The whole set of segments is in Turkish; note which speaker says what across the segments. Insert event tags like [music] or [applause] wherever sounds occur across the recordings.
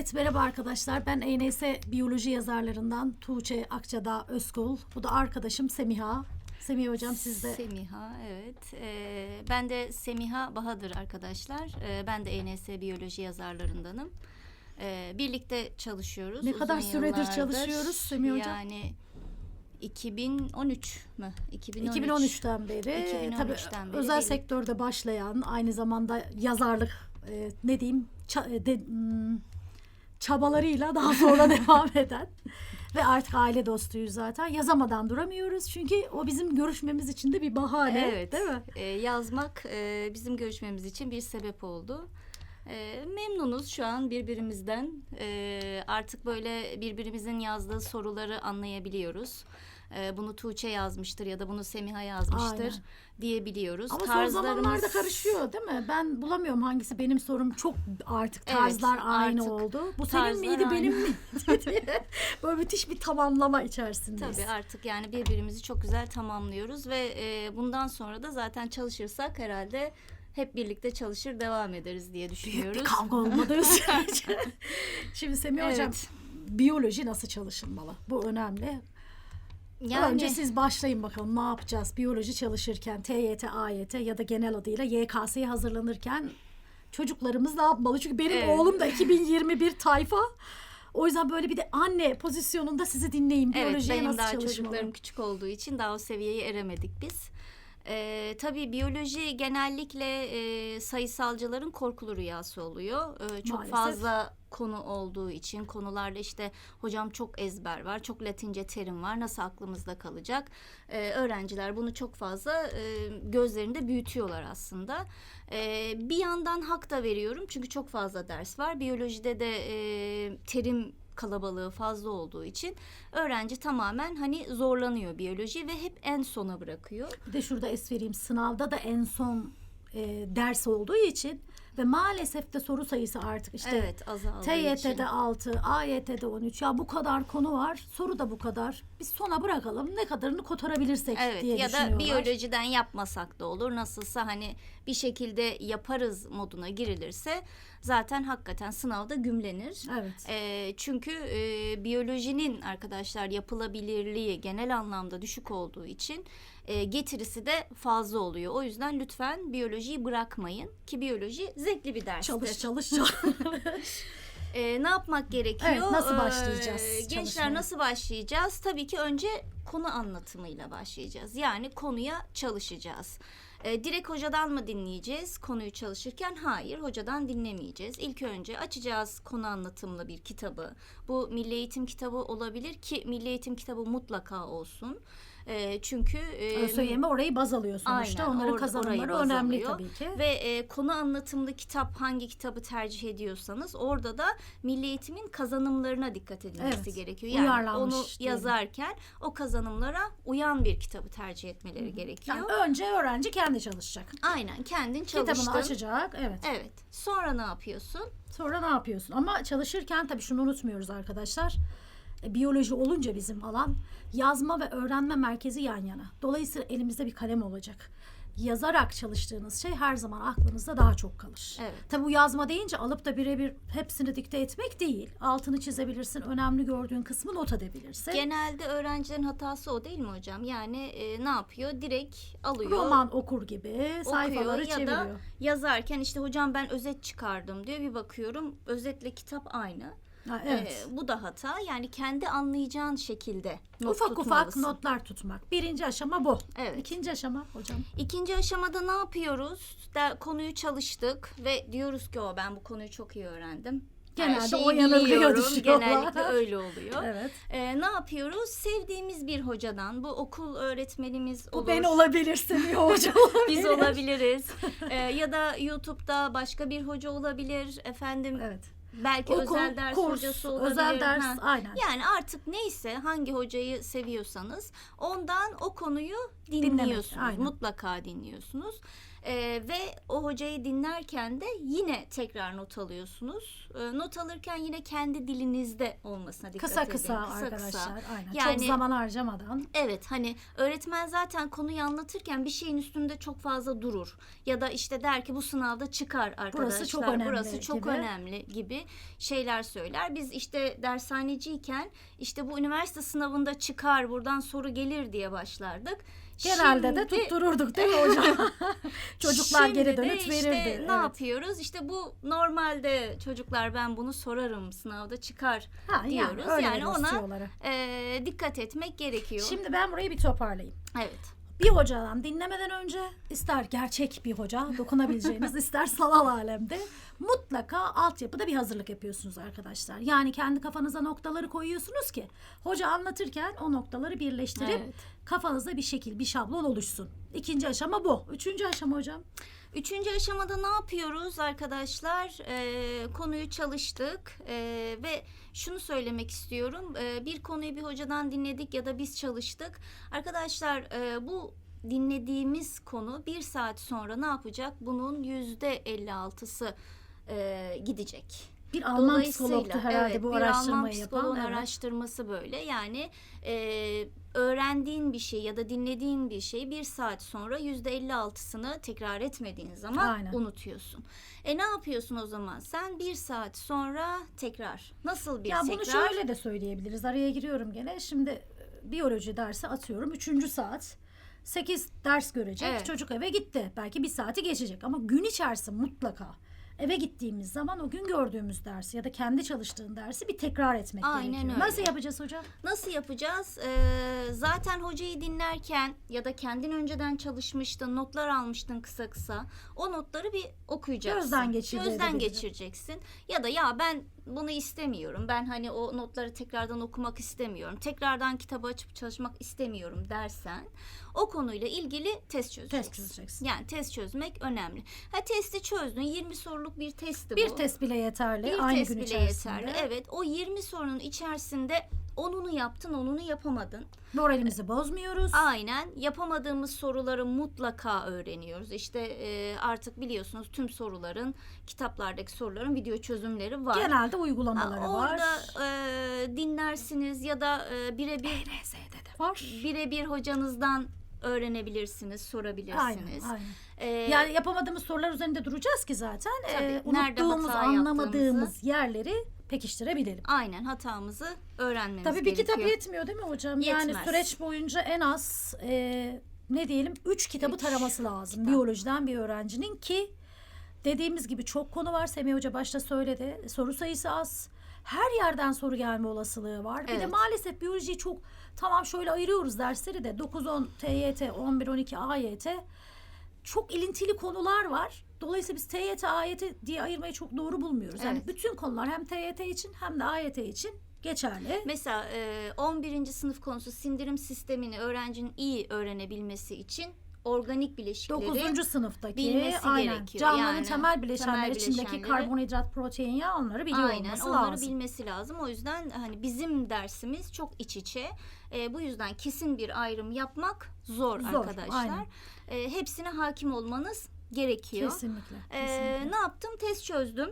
Speaker 1: Evet merhaba arkadaşlar. Ben ENS biyoloji yazarlarından Tuğçe Akçadağ Özkul. Bu da arkadaşım Semiha. Semiha hocam siz de
Speaker 2: Semiha evet. Ee, ben de Semiha Bahadır arkadaşlar. Ee, ben de ENS biyoloji yazarlarındanım. Ee, birlikte çalışıyoruz.
Speaker 1: Ne kadar süredir
Speaker 2: yıllardır.
Speaker 1: çalışıyoruz Semiha hocam?
Speaker 2: Yani 2013 mü? 2013.
Speaker 1: 2013'ten beri
Speaker 2: 2013'ten
Speaker 1: tabii
Speaker 2: beri
Speaker 1: özel
Speaker 2: birlikte.
Speaker 1: sektörde başlayan aynı zamanda yazarlık e, ne diyeyim ça- e, de- hmm, çabalarıyla daha sonra [laughs] devam eden ve artık aile dostuyuz zaten. Yazamadan duramıyoruz çünkü o bizim görüşmemiz için de bir bahane
Speaker 2: Evet.
Speaker 1: değil mi?
Speaker 2: Ee, yazmak e, bizim görüşmemiz için bir sebep oldu. Ee, memnunuz şu an birbirimizden. Ee, artık böyle birbirimizin yazdığı soruları anlayabiliyoruz. Ee, bunu Tuğçe yazmıştır ya da bunu Semiha yazmıştır
Speaker 1: Aynen.
Speaker 2: diyebiliyoruz.
Speaker 1: Ama son zamanlarda karışıyor değil mi? Ben bulamıyorum hangisi benim sorum. Çok artık
Speaker 2: Evet,
Speaker 1: tarzlar aynı
Speaker 2: artık
Speaker 1: oldu. Bu senin miydi
Speaker 2: aynı.
Speaker 1: benim miydi [laughs] diye. Böyle müthiş bir tamamlama içerisindeyiz.
Speaker 2: Tabii artık yani birbirimizi çok güzel tamamlıyoruz ve e, bundan sonra da zaten çalışırsak herhalde hep birlikte çalışır devam ederiz diye
Speaker 1: Büyük
Speaker 2: düşünüyoruz.
Speaker 1: bir kavga olmadığı sürece. [laughs] Şimdi Semih Hocam
Speaker 2: Evet.
Speaker 1: biyoloji nasıl çalışılmalı? Bu önemli.
Speaker 2: Yani
Speaker 1: Önce siz başlayın bakalım ne yapacağız? Biyoloji çalışırken TYT, AYT ya da genel adıyla YKS'ye hazırlanırken çocuklarımız ne yapmalı? Çünkü benim
Speaker 2: Evet.
Speaker 1: oğlum da 2021 tayfa. O yüzden böyle bir de anne pozisyonunda sizi dinleyin.
Speaker 2: Evet
Speaker 1: Biyolojiye
Speaker 2: benim
Speaker 1: nasıl
Speaker 2: daha
Speaker 1: çalışmalı?
Speaker 2: çocuklarım küçük olduğu için daha o seviyeye eremedik biz. Ee, tabii biyoloji genellikle e, sayısalcıların korkulu rüyası oluyor. Ee, çok
Speaker 1: Maalesef.
Speaker 2: fazla konu olduğu için konularda işte hocam çok ezber var, çok latince terim var, nasıl aklımızda kalacak? Ee, öğrenciler bunu çok fazla e, gözlerinde büyütüyorlar aslında. Ee, bir yandan hak da veriyorum çünkü çok fazla ders var. Biyolojide de e, terim kalabalığı fazla olduğu için öğrenci tamamen hani zorlanıyor biyoloji ve hep en sona bırakıyor.
Speaker 1: Bir de şurada es vereyim. Sınavda da en son e, ders olduğu için ve maalesef de soru sayısı artık işte
Speaker 2: evet azaldığı için.
Speaker 1: TYT'de 6, AYT'de 13. Ya bu kadar konu var. Soru da bu kadar. Biz sona bırakalım. Ne kadarını kotarabilirsek
Speaker 2: Evet
Speaker 1: diye
Speaker 2: ya da biyolojiden yapmasak da olur. Nasılsa hani bir şekilde yaparız moduna girilirse zaten hakikaten sınavda gümlenir.
Speaker 1: Evet.
Speaker 2: E, çünkü e, biyolojinin arkadaşlar yapılabilirliği genel anlamda düşük olduğu için e, getirisi de fazla oluyor. O yüzden lütfen biyolojiyi bırakmayın ki biyoloji zevkli bir derstir.
Speaker 1: Çalış çalış çalış. [laughs]
Speaker 2: E, ne yapmak gerekiyor?
Speaker 1: Evet, nasıl
Speaker 2: E,
Speaker 1: başlayacağız
Speaker 2: gençler
Speaker 1: çalışmaya?
Speaker 2: nasıl başlayacağız? Tabii ki önce konu anlatımıyla başlayacağız. Yani konuya çalışacağız. E, direkt hocadan mı dinleyeceğiz konuyu çalışırken? Hayır, hocadan dinlemeyeceğiz. İlk önce açacağız konu anlatımlı bir kitabı. Bu Milli Eğitim kitabı olabilir ki Milli Eğitim kitabı mutlaka olsun. E, çünkü e,
Speaker 1: ÖSYM orayı baz alıyor sonuçta.
Speaker 2: Aynen,
Speaker 1: Onların
Speaker 2: or-
Speaker 1: kazanımları önemli
Speaker 2: alıyor.
Speaker 1: tabii ki.
Speaker 2: Ve e, konu anlatımlı kitap hangi kitabı tercih ediyorsanız orada da Milli Eğitim'in kazanımlarına dikkat edilmesi
Speaker 1: Evet,
Speaker 2: gerekiyor. Yani
Speaker 1: uyarlanmış
Speaker 2: onu yazarken o kazanımlara uyan bir kitabı tercih etmeleri gerekiyor.
Speaker 1: Yani önce öğrenci kendi çalışacak.
Speaker 2: Aynen kendin çalıştın.
Speaker 1: Kitabını açacak. Evet.
Speaker 2: Evet. Sonra ne yapıyorsun?
Speaker 1: Sonra ne yapıyorsun? Ama çalışırken tabii şunu unutmuyoruz arkadaşlar. E, biyoloji olunca bizim alan yazma ve öğrenme merkezi yan yana. Dolayısıyla elimizde bir kalem olacak. Yazarak çalıştığınız şey her zaman aklınızda daha çok kalır.
Speaker 2: Evet.
Speaker 1: Tabii bu yazma deyince alıp da birebir hepsini dikte etmek değil. Altını çizebilirsin, önemli gördüğün kısmı not edebilirsin.
Speaker 2: Genelde öğrencilerin hatası o değil mi hocam? Yani e, ne yapıyor? Direkt alıyor.
Speaker 1: Roman okur gibi sayfaları
Speaker 2: okuyor ya
Speaker 1: çeviriyor.
Speaker 2: da yazarken işte hocam ben özet çıkardım diyor. Bir bakıyorum özetle kitap aynı.
Speaker 1: Ha, evet.
Speaker 2: Ee, bu da hata. Yani kendi anlayacağın şekilde not
Speaker 1: ufak ufak
Speaker 2: tutmalısın.
Speaker 1: notlar tutmak. Birinci aşama bu.
Speaker 2: Evet.
Speaker 1: İkinci aşama hocam.
Speaker 2: İkinci aşamada ne yapıyoruz? Da, konuyu çalıştık ve diyoruz ki o ben bu konuyu çok iyi öğrendim.
Speaker 1: Genelde
Speaker 2: şeyi
Speaker 1: o yanılgıya
Speaker 2: biliyorum.
Speaker 1: düşüyorlar.
Speaker 2: Genellikle öyle oluyor.
Speaker 1: Evet.
Speaker 2: Ee, ne yapıyoruz? Sevdiğimiz bir hocadan, bu okul öğretmenimiz
Speaker 1: Bu
Speaker 2: olur.
Speaker 1: ben olabilirsin bir [laughs] hoca olabilir.
Speaker 2: Biz olabiliriz. Ee, ya da YouTube'da başka bir hoca olabilir. Efendim
Speaker 1: Evet.
Speaker 2: Belki
Speaker 1: Okul,
Speaker 2: özel ders
Speaker 1: kurs,
Speaker 2: hocası olabilir.
Speaker 1: özel ders
Speaker 2: Ha.
Speaker 1: aynen.
Speaker 2: Yani artık neyse hangi hocayı seviyorsanız ondan o konuyu
Speaker 1: Dinlemek,
Speaker 2: dinliyorsunuz.
Speaker 1: aynen.
Speaker 2: mutlaka dinliyorsunuz. Ee, ve o hocayı dinlerken de yine tekrar not alıyorsunuz. Ee, not alırken yine kendi dilinizde olmasına dikkat
Speaker 1: Kısa
Speaker 2: edin.
Speaker 1: kısa, arkadaşlar. Aynen.
Speaker 2: Yani-
Speaker 1: Çok zaman harcamadan.
Speaker 2: Evet hani öğretmen zaten konuyu anlatırken bir şeyin üstünde çok fazla durur. Ya da işte der ki bu sınavda çıkar arkadaşlar.
Speaker 1: Burası çok önemli
Speaker 2: Burası çok
Speaker 1: gibi.
Speaker 2: önemli gibi şeyler söyler. Biz işte dershaneciyken işte bu üniversite sınavında çıkar buradan soru gelir diye başlardık.
Speaker 1: Genelde de
Speaker 2: Şimdi-
Speaker 1: tuttururduk değil mi hocam? [laughs] Çocuklar
Speaker 2: Şimdi
Speaker 1: geri
Speaker 2: de
Speaker 1: dönüt
Speaker 2: işte
Speaker 1: verirdi.
Speaker 2: Ne
Speaker 1: Evet.
Speaker 2: yapıyoruz? İşte bu normalde çocuklar ben bunu sorarım sınavda çıkar
Speaker 1: Ha,
Speaker 2: diyoruz. Yani
Speaker 1: veriyoruz
Speaker 2: ona e, dikkat etmek gerekiyor.
Speaker 1: Şimdi ben burayı bir toparlayayım.
Speaker 2: evet.
Speaker 1: Bir hocadan dinlemeden önce ister gerçek bir hoca dokunabileceğiniz [laughs] ister sanal alemde mutlaka altyapıda bir hazırlık yapıyorsunuz arkadaşlar. Yani kendi kafanıza noktaları koyuyorsunuz ki hoca anlatırken o noktaları birleştirip
Speaker 2: Evet.
Speaker 1: kafanızda bir şekil bir şablon oluşsun. İkinci aşama bu. Üçüncü aşama hocam.
Speaker 2: Üçüncü aşamada ne yapıyoruz arkadaşlar? Ee, konuyu çalıştık ee, ve şunu söylemek istiyorum. Ee, bir konuyu bir hocadan dinledik ya da biz çalıştık. Arkadaşlar e, bu dinlediğimiz konu bir saat sonra ne yapacak? Bunun yüzde 56'sı e, gidecek.
Speaker 1: Bir Alman psikologtu herhalde
Speaker 2: evet,
Speaker 1: bu
Speaker 2: bir Alman
Speaker 1: araştırmayı
Speaker 2: psikoloğun
Speaker 1: yapan. Evet.
Speaker 2: araştırması böyle. Yani e, öğrendiğin bir şey ya da dinlediğin bir şeyi bir saat sonra yüzde 56'sını tekrar etmediğin zaman
Speaker 1: Aynen.
Speaker 2: unutuyorsun. E ne yapıyorsun o zaman? Sen bir saat sonra tekrar. Nasıl bir
Speaker 1: Ya
Speaker 2: tekrar?
Speaker 1: bunu şöyle de söyleyebiliriz. Araya giriyorum gene. Şimdi e, biyoloji dersi atıyorum. Üçüncü saat. 8 ders görecek.
Speaker 2: Evet.
Speaker 1: Çocuk eve gitti. Belki bir saati geçecek. Ama gün içerisinde mutlaka eve gittiğimiz zaman o gün gördüğümüz dersi ya da kendi çalıştığın dersi bir tekrar etmek
Speaker 2: Aynen
Speaker 1: gerekiyor.
Speaker 2: öyle.
Speaker 1: Nasıl yapacağız hocam?
Speaker 2: Nasıl yapacağız? Ee, zaten hocayı dinlerken ya da kendin önceden çalışmıştın, notlar almıştın kısa kısa. O notları bir okuyacaksın.
Speaker 1: Gözden geçir
Speaker 2: Gözden geçireceksin. Ya da ya ben bunu istemiyorum. Ben hani o notları tekrardan okumak istemiyorum. Tekrardan kitabı açıp çalışmak istemiyorum dersen o konuyla ilgili test çözeceksin.
Speaker 1: Test çözeceksin.
Speaker 2: Yani test çözmek önemli. Ha testi çözdün. 20 soruluk bir testti
Speaker 1: Bir
Speaker 2: bu.
Speaker 1: test bile yeterli.
Speaker 2: Bir
Speaker 1: Aynı
Speaker 2: test
Speaker 1: gün
Speaker 2: bile
Speaker 1: içerisinde.
Speaker 2: yeterli. Evet. O 20 sorunun içerisinde onunu yaptın, onunu yapamadın.
Speaker 1: Moralimizi bozmuyoruz.
Speaker 2: Aynen. Yapamadığımız soruları mutlaka öğreniyoruz. İşte e, artık biliyorsunuz tüm soruların, kitaplardaki soruların video çözümleri var.
Speaker 1: Genelde Uygulamaları var.
Speaker 2: Orada e, dinlersiniz ya da e, birebir
Speaker 1: RS'de de var.
Speaker 2: birebir hocanızdan öğrenebilirsiniz, sorabilirsiniz.
Speaker 1: Aynen, aynen.
Speaker 2: E,
Speaker 1: Yani yapamadığımız sorular üzerinde duracağız ki zaten
Speaker 2: Tabii,
Speaker 1: e,
Speaker 2: nerede
Speaker 1: unuttuğumuz,
Speaker 2: hata
Speaker 1: anlamadığımız yerleri pekiştirebilelim.
Speaker 2: aynen hatamızı öğrenmemiz
Speaker 1: Tabii bir
Speaker 2: gerekiyor.
Speaker 1: kitap yetmiyor değil mi hocam? Yani
Speaker 2: Yetmez.
Speaker 1: süreç boyunca en az e, ne diyelim 3 kitabı
Speaker 2: Üç
Speaker 1: taraması lazım.
Speaker 2: kitap.
Speaker 1: Biyolojiden bir öğrencinin ki dediğimiz gibi çok konu var. Semih Hoca başta söyledi. Soru sayısı az. Her yerden soru gelme olasılığı var. Bir de
Speaker 2: Evet.
Speaker 1: maalesef biyolojiyi çok tamam şöyle ayırıyoruz dersleri de 9-10 TYT, 11-12 AYT çok ilintili konular var. Dolayısıyla biz TYT, AYT diye ayırmayı çok doğru bulmuyoruz. Yani
Speaker 2: Evet.
Speaker 1: bütün konular hem TYT için hem de AYT için geçerli.
Speaker 2: Mesela e, 11. sınıf konusu sindirim sistemini öğrencinin iyi öğrenebilmesi için organik bileşikleri
Speaker 1: 9. sınıftaki
Speaker 2: bilmesi
Speaker 1: aynen
Speaker 2: gerekiyor.
Speaker 1: canlının
Speaker 2: Yani
Speaker 1: temel bileşenleri
Speaker 2: temel
Speaker 1: içindeki
Speaker 2: bileşenleri-
Speaker 1: karbonhidrat, protein ya onları biliyor
Speaker 2: Aynen
Speaker 1: olması
Speaker 2: onları
Speaker 1: lazım.
Speaker 2: bilmesi lazım. O yüzden hani bizim dersimiz çok iç içe. E, bu yüzden kesin bir ayrım yapmak zor,
Speaker 1: Zor,
Speaker 2: arkadaşlar.
Speaker 1: aynen.
Speaker 2: E, hepsine hakim olmanız gerekiyor.
Speaker 1: Kesinlikle.
Speaker 2: Ee,
Speaker 1: kesinlikle.
Speaker 2: ne yaptım? Test çözdüm.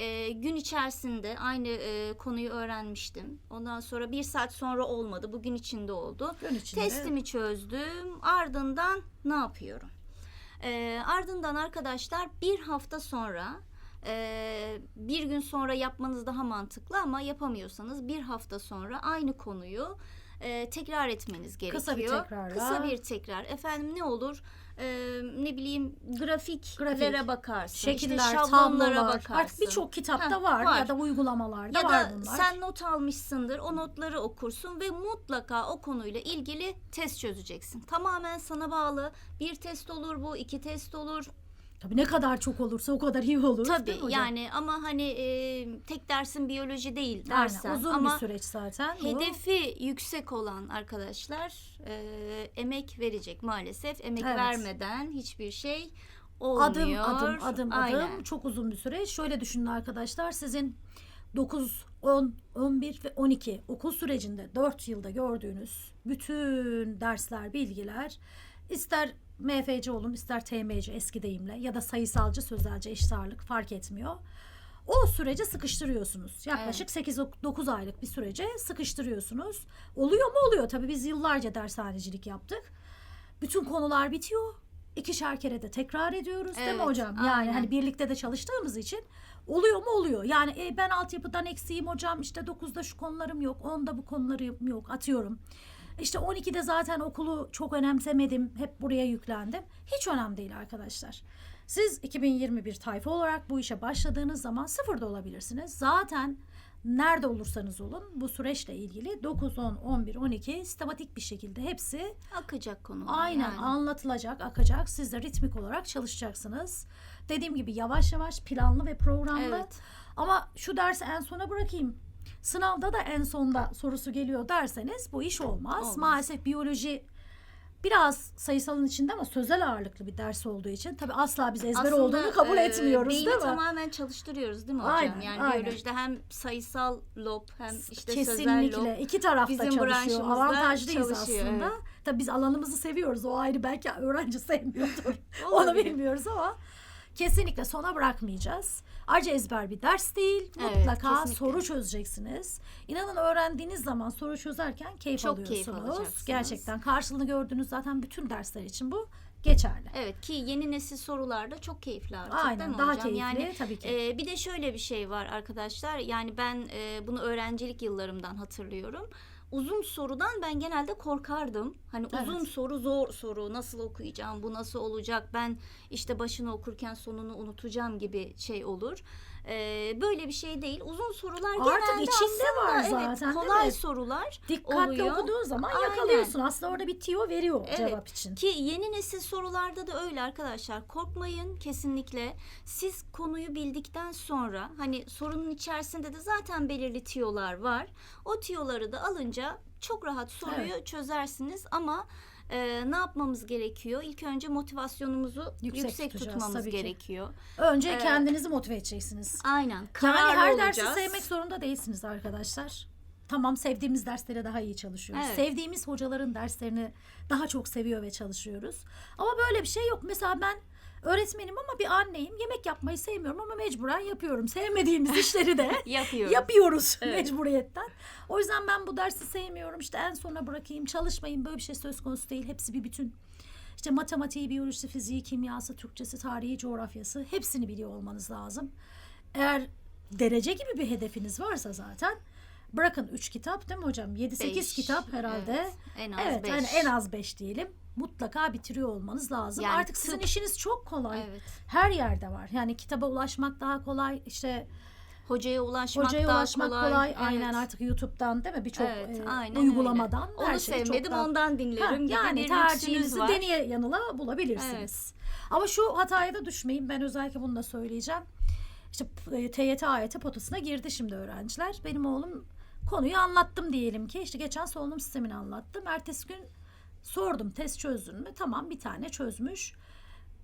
Speaker 2: Ee, gün içerisinde aynı e, konuyu öğrenmiştim. Ondan sonra bir saat sonra olmadı. Bugün içinde oldu.
Speaker 1: Gün içinde
Speaker 2: Testimi çözdüm. Ardından ne yapıyorum? Ee, ardından arkadaşlar bir hafta sonra e, bir gün sonra yapmanız daha mantıklı ama yapamıyorsanız bir hafta sonra aynı konuyu e, tekrar etmeniz gerekiyor.
Speaker 1: Kısa bir tekrarla.
Speaker 2: Kısa bir tekrar. Efendim ne olur? E, ne bileyim grafiklere
Speaker 1: Grafik,
Speaker 2: bakarsın.
Speaker 1: şekiller,
Speaker 2: işte şablonlara
Speaker 1: tablolar.
Speaker 2: bakarsın.
Speaker 1: Artık birçok kitapta
Speaker 2: Heh,
Speaker 1: var,
Speaker 2: var.
Speaker 1: ya da uygulamalarda
Speaker 2: ya
Speaker 1: var
Speaker 2: da
Speaker 1: bunlar.
Speaker 2: sen not almışsındır. O notları okursun ve mutlaka o konuyla ilgili test çözeceksin. Tamamen sana bağlı. Bir test olur bu, iki test olur.
Speaker 1: Tabii ne kadar çok olursa o kadar iyi olur.
Speaker 2: Tabii
Speaker 1: değil mi hocam?
Speaker 2: yani ama hani e, tek dersin biyoloji değil
Speaker 1: Aynen,
Speaker 2: dersen
Speaker 1: uzun
Speaker 2: ama
Speaker 1: bir süreç zaten. bu.
Speaker 2: hedefi yüksek olan arkadaşlar e, emek verecek maalesef. Emek
Speaker 1: Evet.
Speaker 2: vermeden hiçbir şey olmuyor.
Speaker 1: adım adım adım
Speaker 2: Aynen.
Speaker 1: adım çok uzun bir süreç. Şöyle düşünün arkadaşlar sizin 9, 10, 11 ve 12 okul sürecinde 4 yılda gördüğünüz bütün dersler, bilgiler ister MFC olun ister TMC eski deyimle ya da sayısalcı sözelci eşit ağırlık fark etmiyor. O sürece sıkıştırıyorsunuz. Yaklaşık 8-9 aylık bir sürece sıkıştırıyorsunuz. Oluyor mu oluyor. Tabii biz yıllarca dershanecilik yaptık. Bütün konular bitiyor. İkişer kere de tekrar ediyoruz değil mi
Speaker 2: Evet,
Speaker 1: hocam? Yani
Speaker 2: aynen.
Speaker 1: hani birlikte de çalıştığımız için oluyor mu oluyor. Yani e, ben altyapıdan eksiğim hocam işte 9'da şu konularım yok 10'da bu konularım yok atıyorum. İşte 12'de zaten okulu çok önemsemedim. Hep buraya yüklendim. Hiç önemli değil arkadaşlar. Siz 2021 tayfa olarak bu işe başladığınız zaman sıfırda olabilirsiniz. Zaten nerede olursanız olun bu süreçle ilgili 9, 10, 11, 12 sistematik bir şekilde hepsi
Speaker 2: Akacak konular.
Speaker 1: Aynen
Speaker 2: yani.
Speaker 1: anlatılacak, akacak. Siz de ritmik olarak çalışacaksınız. Dediğim gibi yavaş yavaş planlı ve programlı.
Speaker 2: Evet.
Speaker 1: Ama şu dersi en sona bırakayım. Sınavda da en sonda sorusu geliyor derseniz bu iş olmaz.
Speaker 2: Olmaz.
Speaker 1: Maalesef biyoloji biraz sayısalın içinde ama sözel ağırlıklı bir ders olduğu için tabii asla biz ezber
Speaker 2: Aslında,
Speaker 1: olduğunu kabul
Speaker 2: e,
Speaker 1: etmiyoruz
Speaker 2: beyni
Speaker 1: değil mi?
Speaker 2: tamamen çalıştırıyoruz değil mi hocam?
Speaker 1: Aynen,
Speaker 2: yani
Speaker 1: aynen.
Speaker 2: biyolojide hem sayısal lob hem işte sözel
Speaker 1: Kesinlikle.
Speaker 2: lob.
Speaker 1: İki tarafta
Speaker 2: bizim
Speaker 1: çalışıyor. Avantajlıyız
Speaker 2: çalışıyor,
Speaker 1: aslında.
Speaker 2: evet.
Speaker 1: Tabii biz alanımızı seviyoruz. O ayrı belki öğrenci sevmiyordur. [laughs] Onu bilmiyoruz ama kesinlikle sona bırakmayacağız. Ayrıca ezber bir ders değil.
Speaker 2: Evet,
Speaker 1: Mutlaka
Speaker 2: kesinlikle.
Speaker 1: soru çözeceksiniz. İnanın öğrendiğiniz zaman soru çözerken keyif
Speaker 2: Çok keyif
Speaker 1: alıyorsunuz.
Speaker 2: alacaksınız.
Speaker 1: Gerçekten karşılığını gördüğünüz zaten bütün dersler için bu geçerli.
Speaker 2: Evet ki yeni nesil sorularda çok keyifli artık
Speaker 1: Aynen daha
Speaker 2: hocam?
Speaker 1: keyifli
Speaker 2: Yani
Speaker 1: tabii ki.
Speaker 2: e, bir de şöyle bir şey var arkadaşlar. Yani ben e, bunu öğrencilik yıllarımdan hatırlıyorum. Uzun sorudan ben genelde korkardım. Hani
Speaker 1: Evet.
Speaker 2: uzun soru zor soru nasıl okuyacağım bu nasıl olacak ben işte başını okurken sonunu unutacağım gibi şey olur. E, böyle bir şey değil. Uzun sorular
Speaker 1: Artık
Speaker 2: genelde
Speaker 1: içinde
Speaker 2: aslında
Speaker 1: var
Speaker 2: evet,
Speaker 1: zaten, değil
Speaker 2: kolay
Speaker 1: mi?
Speaker 2: sorular.
Speaker 1: Dikkatli
Speaker 2: oluyor.
Speaker 1: okuduğun zaman
Speaker 2: Aynen.
Speaker 1: yakalıyorsun. Aslında orada bir tiyo veriyor
Speaker 2: Evet.
Speaker 1: cevap için.
Speaker 2: Ki yeni nesil sorularda da öyle arkadaşlar. Korkmayın kesinlikle. Siz konuyu bildikten sonra hani sorunun içerisinde de zaten belirli tiyolar var. O tiyoları da alınca çok rahat soruyu çözersiniz ama e, ne yapmamız gerekiyor? İlk önce motivasyonumuzu
Speaker 1: Yüksek
Speaker 2: yüksek, tutmamız gerekiyor.
Speaker 1: Önce
Speaker 2: Evet.
Speaker 1: kendinizi motive edeceksiniz.
Speaker 2: Aynen.
Speaker 1: Yani her
Speaker 2: olacağız.
Speaker 1: dersi sevmek zorunda değilsiniz arkadaşlar. Tamam sevdiğimiz derslere daha iyi çalışıyoruz.
Speaker 2: Evet.
Speaker 1: Sevdiğimiz hocaların derslerini daha çok seviyor ve çalışıyoruz. Ama böyle bir şey yok. Mesela ben öğretmenim ama bir anneyim. Yemek yapmayı sevmiyorum ama mecburen yapıyorum. Sevmediğimiz işleri de [laughs]
Speaker 2: Yapıyoruz.
Speaker 1: yapıyoruz
Speaker 2: Evet.
Speaker 1: mecburiyetten. O yüzden ben bu dersi sevmiyorum. İşte en sona bırakayım, çalışmayayım. Böyle bir şey söz konusu değil. Hepsi bir bütün. İşte matematiği, biyolojisi, fiziği, kimyası, Türkçesi, tarihi, coğrafyası hepsini biliyor olmanız lazım. Eğer derece gibi bir hedefiniz varsa zaten bırakın 3 kitap değil mi hocam? 7-8
Speaker 2: Beş,
Speaker 1: kitap herhalde.
Speaker 2: evet. En az
Speaker 1: Evet
Speaker 2: beş.
Speaker 1: yani en az 5 diyelim. Mutlaka bitiriyor olmanız lazım.
Speaker 2: Yani
Speaker 1: Artık sizin
Speaker 2: tıp-
Speaker 1: işiniz çok kolay.
Speaker 2: Evet.
Speaker 1: Her yerde var. Yani kitaba ulaşmak daha kolay. İşte
Speaker 2: Hocaya ulaşmak
Speaker 1: hocaya
Speaker 2: daha
Speaker 1: ulaşmak kolay.
Speaker 2: kolay.
Speaker 1: Aynen
Speaker 2: Evet.
Speaker 1: artık YouTube'dan değil mi? Birçok
Speaker 2: Evet,
Speaker 1: e, uygulamadan
Speaker 2: öyle.
Speaker 1: her
Speaker 2: Onu
Speaker 1: şey çok
Speaker 2: sevmedim
Speaker 1: daha-
Speaker 2: ondan
Speaker 1: Ha,
Speaker 2: dinlerim gibi
Speaker 1: yani tercihinizi
Speaker 2: var.
Speaker 1: deneye yanıla bulabilirsiniz. Ama şu hataya da düşmeyin. Ben özellikle bunu da söyleyeceğim. İşte e, TYT AYT potasına girdi şimdi öğrenciler. Benim oğlum konuyu anlattım diyelim ki. İşte geçen solunum sistemini anlattım. Ertesi gün sordum test çözdün mü? Tamam bir tane çözmüş.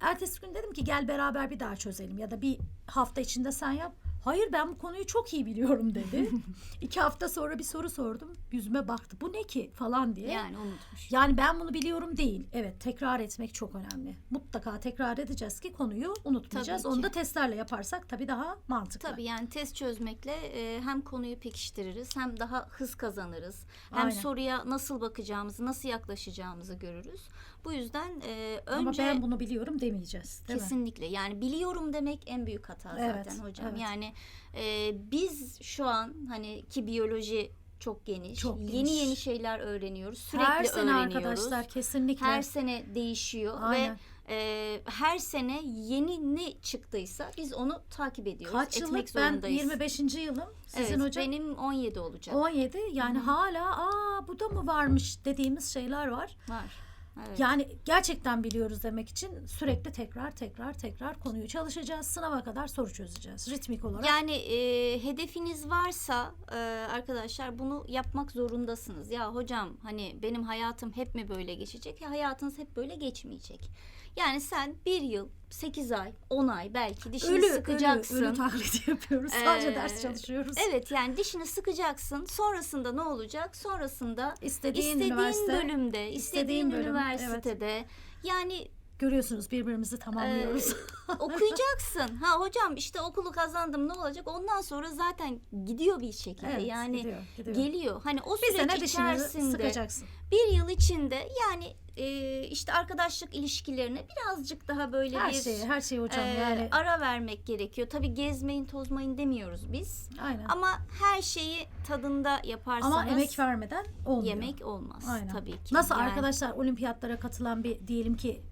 Speaker 1: Ertesi gün dedim ki gel beraber bir daha çözelim ya da bir hafta içinde sen yap. Hayır ben bu konuyu çok iyi biliyorum dedi. [laughs] İki hafta sonra bir soru sordum. Yüzüme baktı. Bu ne ki falan diye.
Speaker 2: Yani unutmuş.
Speaker 1: Yani ben bunu biliyorum değil. Evet tekrar etmek çok önemli. Mutlaka tekrar edeceğiz ki konuyu unutmayacağız.
Speaker 2: Tabii
Speaker 1: Onu
Speaker 2: ki.
Speaker 1: da testlerle yaparsak tabii daha mantıklı.
Speaker 2: Tabii yani test çözmekle e, hem konuyu pekiştiririz hem daha hız kazanırız. Hem
Speaker 1: Aynen.
Speaker 2: soruya nasıl bakacağımızı, nasıl yaklaşacağımızı görürüz. Bu yüzden e,
Speaker 1: Ama
Speaker 2: önce
Speaker 1: ben bunu biliyorum demeyeceğiz. Değil mi?
Speaker 2: kesinlikle yani biliyorum demek en büyük hata zaten
Speaker 1: Evet,
Speaker 2: hocam.
Speaker 1: evet.
Speaker 2: Yani e, biz şu an hani ki biyoloji çok geniş.
Speaker 1: Çok
Speaker 2: Yeni
Speaker 1: geniş.
Speaker 2: yeni şeyler öğreniyoruz. Sürekli
Speaker 1: Her sene
Speaker 2: öğreniyoruz.
Speaker 1: arkadaşlar kesinlikle.
Speaker 2: Her sene değişiyor
Speaker 1: Aynen.
Speaker 2: ve e, her sene yeni ne çıktıysa biz onu takip ediyoruz.
Speaker 1: Kaç
Speaker 2: etmek
Speaker 1: yıllık ben
Speaker 2: zorundayız.
Speaker 1: 25. yılım. Sizin
Speaker 2: evet,
Speaker 1: hocam
Speaker 2: benim 17 olacak.
Speaker 1: 17 yani hala aa bu da mı varmış dediğimiz şeyler var.
Speaker 2: Var. Evet.
Speaker 1: Yani gerçekten biliyoruz demek için sürekli tekrar tekrar tekrar konuyu çalışacağız. Sınava kadar soru çözeceğiz ritmik olarak.
Speaker 2: Yani e, hedefiniz varsa e, arkadaşlar bunu yapmak zorundasınız. Ya hocam hani benim hayatım hep mi böyle geçecek? Ya hayatınız hep böyle geçmeyecek. Yani sen bir yıl, 8 ay, 10 ay belki dişini
Speaker 1: ölü,
Speaker 2: sıkacaksın.
Speaker 1: ölü, ölü taklidi yapıyoruz. Sadece
Speaker 2: Ee,
Speaker 1: ders çalışıyoruz.
Speaker 2: Evet yani dişini sıkacaksın. Sonrasında ne olacak? Sonrasında
Speaker 1: İstediğin,
Speaker 2: istediğin
Speaker 1: üniversite.
Speaker 2: bölümde, istediğin,
Speaker 1: istediğin bölüm,
Speaker 2: üniversitede yani
Speaker 1: Görüyorsunuz birbirimizi tamamlıyoruz.
Speaker 2: Ee, [laughs] okuyacaksın. Ha hocam işte okulu kazandım ne olacak? Ondan sonra zaten gidiyor bir şekilde.
Speaker 1: Evet,
Speaker 2: yani
Speaker 1: gidiyor, gidiyor.
Speaker 2: geliyor. Hani o süreç içerisinde
Speaker 1: sıkacaksın.
Speaker 2: bir yıl içinde yani e, işte arkadaşlık ilişkilerine birazcık daha böyle
Speaker 1: Her
Speaker 2: bir
Speaker 1: şeyi, her şeyi hocam
Speaker 2: e,
Speaker 1: yani.
Speaker 2: ara vermek gerekiyor. Tabii gezmeyin tozmayın demiyoruz biz.
Speaker 1: Aynen.
Speaker 2: Ama her şeyi tadında yaparsanız
Speaker 1: Ama emek vermeden olmuyor.
Speaker 2: yemek olmaz
Speaker 1: Aynen.
Speaker 2: tabii ki.
Speaker 1: Nasıl
Speaker 2: Yani
Speaker 1: arkadaşlar olimpiyatlara katılan bir diyelim ki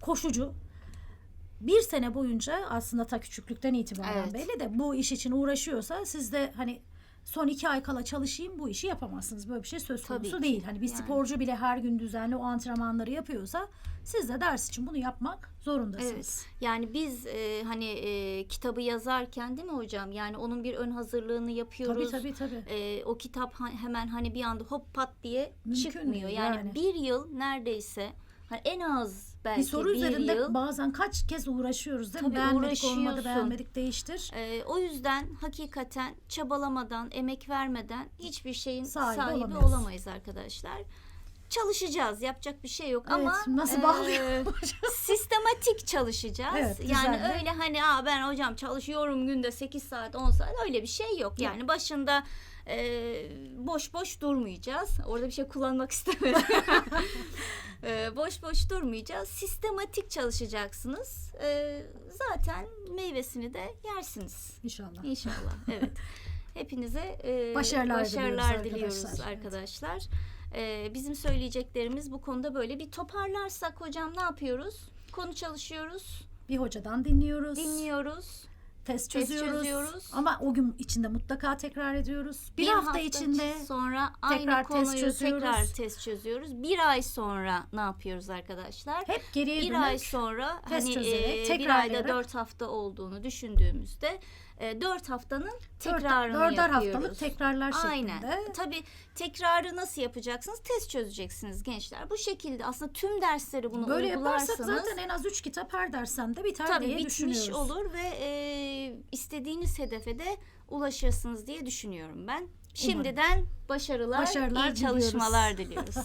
Speaker 1: koşucu bir sene boyunca aslında ta küçüklükten itibaren
Speaker 2: Evet.
Speaker 1: belli de bu iş için uğraşıyorsa siz de hani son iki ay kala çalışayım bu işi yapamazsınız. Böyle bir şey söz
Speaker 2: Tabii
Speaker 1: konusu
Speaker 2: ki.
Speaker 1: değil. Hani bir
Speaker 2: Yani.
Speaker 1: sporcu bile her gün düzenli o antrenmanları yapıyorsa siz de ders için bunu yapmak zorundasınız.
Speaker 2: Evet. Yani biz e, hani e, kitabı yazarken değil mi hocam? Yani onun bir ön hazırlığını
Speaker 1: Tabii
Speaker 2: yapıyoruz.
Speaker 1: tabii tabii.
Speaker 2: E, o kitap ha- hemen hani bir anda hop pat diye
Speaker 1: Mümkün
Speaker 2: çıkmıyor. Yani,
Speaker 1: yani.
Speaker 2: bir yıl neredeyse hani en az belki
Speaker 1: bir soru
Speaker 2: bir
Speaker 1: üzerinde
Speaker 2: yıl.
Speaker 1: bazen kaç kez uğraşıyoruz değil mi?
Speaker 2: Tabii
Speaker 1: Beğenmedik olmadı, beğenmedik değiştir.
Speaker 2: E, o yüzden hakikaten çabalamadan, emek vermeden hiçbir şeyin
Speaker 1: Sahibi
Speaker 2: sahibi,
Speaker 1: olamıyoruz.
Speaker 2: olamayız arkadaşlar. Çalışacağız. Yapacak bir şey yok ama
Speaker 1: Evet, nasıl
Speaker 2: e,
Speaker 1: bağlıyor
Speaker 2: sistematik çalışacağız.
Speaker 1: Evet,
Speaker 2: yani
Speaker 1: düzenli.
Speaker 2: öyle hani Aa, ben hocam çalışıyorum günde 8 saat 10 saat öyle bir şey yok. Yani başında e, boş boş durmayacağız. Orada bir şey kullanmak [laughs] istemedim. E, boş boş durmayacağız. Sistematik çalışacaksınız. E, zaten meyvesini de yersiniz.
Speaker 1: İnşallah.
Speaker 2: İnşallah. [laughs] Evet. Hepinize e,
Speaker 1: Başarılar
Speaker 2: başarılar
Speaker 1: diliyoruz
Speaker 2: diliyoruz
Speaker 1: arkadaşlar.
Speaker 2: arkadaşlar. E, bizim söyleyeceklerimiz bu konuda böyle bir toparlarsak hocam ne yapıyoruz? Konu çalışıyoruz,
Speaker 1: Bir hocadan dinliyoruz.
Speaker 2: dinliyoruz.
Speaker 1: Test çözüyoruz.
Speaker 2: çözüyoruz.
Speaker 1: Ama o gün içinde mutlaka tekrar ediyoruz. Bir, hafta, içinde
Speaker 2: sonra aynı
Speaker 1: tekrar test
Speaker 2: konuyu
Speaker 1: çözüyoruz.
Speaker 2: tekrar test çözüyoruz. Bir ay sonra ne yapıyoruz arkadaşlar?
Speaker 1: hep geriye
Speaker 2: bir
Speaker 1: dönük
Speaker 2: ay sonra
Speaker 1: test
Speaker 2: hani
Speaker 1: çözerek,
Speaker 2: e, bir ayda dört hafta olduğunu düşündüğümüzde e, dört haftanın
Speaker 1: dört-
Speaker 2: tekrarını
Speaker 1: dörder
Speaker 2: yapıyoruz.
Speaker 1: haftalık tekrarlar şeklinde.
Speaker 2: Aynen. Tabii tekrarı nasıl yapacaksınız? Test çözeceksiniz gençler. Bu şekilde aslında tüm dersleri bunu
Speaker 1: Böyle yaparsak
Speaker 2: uygularsanız
Speaker 1: zaten en az 3 kitap her dersten de biter
Speaker 2: tabii
Speaker 1: diye
Speaker 2: bitmiş
Speaker 1: düşünüyoruz.
Speaker 2: olur ve e, istediğiniz hedefe de ulaşırsınız diye düşünüyorum ben. Şimdiden başarılar,
Speaker 1: Başarılar
Speaker 2: iyi
Speaker 1: diliyoruz.
Speaker 2: çalışmalar [laughs] diliyoruz.